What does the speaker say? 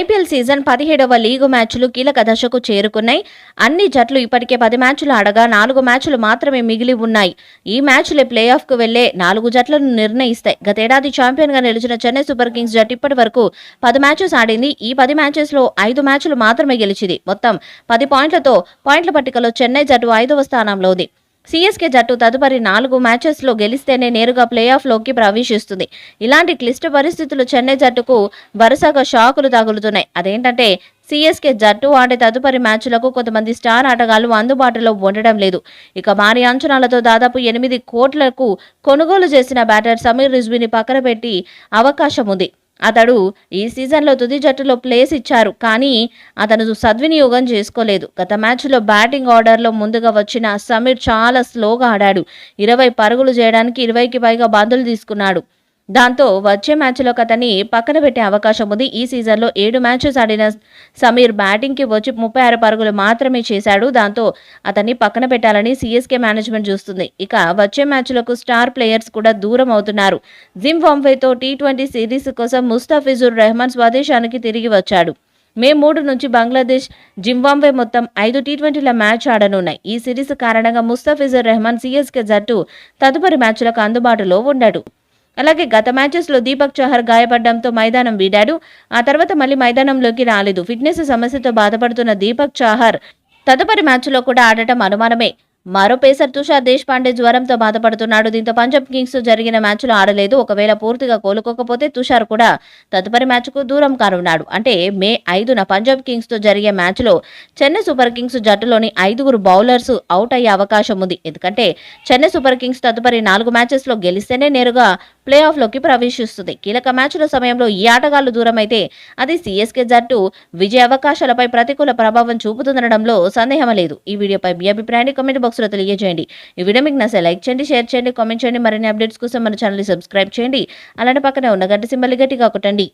IPL season పదిహేడవ లీగు మ్యాచ్లు కీలక దశకు చేరుకున్నాయి. అన్ని జట్లు ఇప్పటికే పది మ్యాచ్లు ఆడగా నాలుగు మ్యాచ్లు మాత్రమే మిగిలి ఉన్నాయి. ఈ మ్యాచ్లే ప్లే ఆఫ్కు వెళ్ళే నాలుగు జట్లను నిర్ణయిస్తాయి. గతేడాది ఛాంపియన్గా నిలిచిన చెన్నై సూపర్ కింగ్స్ జట్టు ఇప్పటి వరకు పది మ్యాచెస్ ఆడింది. ఈ పది మ్యాచెస్లో ఐదు మ్యాచ్లు మాత్రమే గెలిచింది. మొత్తం పది పాయింట్లతో పాయింట్ల పట్టికలో చెన్నై జట్టు ఐదవ స్థానంలో ఉంది. సిఎస్కే జట్టు తదుపరి నాలుగు మ్యాచెస్లో గెలిస్తేనే నేరుగా ప్లే ఆఫ్లోకి ప్రవేశిస్తుంది. ఇలాంటి క్లిష్ట పరిస్థితులు చెన్నై జట్టుకు వరుసగా షాకులు తగులుతున్నాయి. అదేంటంటే సిఎస్కే జట్టు ఆడే తదుపరి మ్యాచ్లకు కొంతమంది స్టార్ ఆటగాళ్ళు అందుబాటులో ఉండడం లేదు. ఇక భారీ అంచనాలతో దాదాపు ఎనిమిది కోట్లకు కొనుగోలు చేసిన బ్యాటర్ సమీర్ రిజ్వీని పక్కన పెట్టి అవకాశం ఉంది అతడు ఈ సీజన్లో తుది జట్టులో ప్లేస్ ఇచ్చారు కానీ అతను సద్వినియోగం చేసుకోలేదు. గత మ్యాచ్లో బ్యాటింగ్ ఆర్డర్లో ముందుగా వచ్చిన సమీర్ చాలా స్లోగా ఆడాడు. ఇరవై పరుగులు చేయడానికి ఇరవైకి పైగా బంతులు తీసుకున్నాడు. దాంతో వచ్చే మ్యాచ్లో అతన్ని పక్కన పెట్టే అవకాశం ఉంది. ఈ సీజన్లో ఏడు మ్యాచెస్ ఆడిన సమీర్ బ్యాటింగ్కి వచ్చి ముప్పై ఆరు పరుగులు మాత్రమే చేశాడు. దాంతో అతన్ని పక్కన పెట్టాలని సీఎస్కే మేనేజ్మెంట్ చూస్తుంది. ఇక వచ్చే మ్యాచ్లకు స్టార్ ప్లేయర్స్ కూడా దూరం అవుతున్నారు. జింబాబ్వేతో టీ ట్వంటీ సిరీస్ కోసం ముస్తాఫిజుర్ రెహమాన్ స్వదేశానికి తిరిగి వచ్చాడు. మే మూడు నుంచి బంగ్లాదేశ్ జింబాంబే మొత్తం ఐదు టీ ట్వంటీల మ్యాచ్ ఆడనున్నాయి. ఈ సిరీస్ కారణంగా ముస్తాఫిజుర్ రెహమాన్ సీఎస్కే జట్టు తదుపరి మ్యాచ్లకు అందుబాటులో ఉండడు. అలాగే గత మ్యాచెస్లో దీపక్ చహర్ గాయపడడంతో మైదానం వీడాడు. ఆ తర్వాత మళ్ళీ మైదానంలోకి రాలేదు. ఫిట్నెస్ సమస్యతో బాధపడుతున్న దీపక్ చాహర్ తదుపరి మ్యాచ్లో కూడా ఆడటం అనుమానమే. మరో పేసర్ తుషార్ దేశ్పాండే జ్వరంతో బాధపడుతున్నాడు. దీంతో పంజాబ్ కింగ్స్ జరిగిన మ్యాచ్లో ఆడలేదు. ఒకవేళ పూర్తిగా కోలుకోకపోతే తుషార్ కూడా తదుపరి మ్యాచ్కు దూరం కానున్నాడు. అంటే మే ఐదున పంజాబ్ కింగ్స్తో జరిగే మ్యాచ్లో చెన్నై సూపర్ కింగ్స్ జట్టులోని ఐదుగురు బౌలర్స్ అవుట్ అయ్యే అవకాశం ఉంది. ఎందుకంటే చెన్నై సూపర్ కింగ్స్ తదుపరి నాలుగు మ్యాచెస్లో గెలిస్తేనే నేరుగా ప్లే ఆఫ్లోకి ప్రవేశిస్తుంది. కీలక మ్యాచ్ల సమయంలో ఈ ఆటగాళ్ళు దూరమైతే అది సీఎస్కే జట్టు విజయ అవకాశాలపై ప్రతికూల ప్రభావం చూపుతుందనడంలో సందేహం లేదు. ఈ వీడియోపై మీ అభిప్రాయాన్ని కామెంట్ బాక్స్లో తెలియజేయండి. ఈ వీడియో మీకు నచ్చే లైక్ చేయండి షేర్ చేయండి కామెంట్ చేయండి. మరిన్ని అప్డేట్స్ కోసం మన ఛానల్ని సబ్స్క్రైబ్ చేయండి. అలానే పక్కనే ఉన్న గంట సింబల్ గట్టిగా కొట్టండి.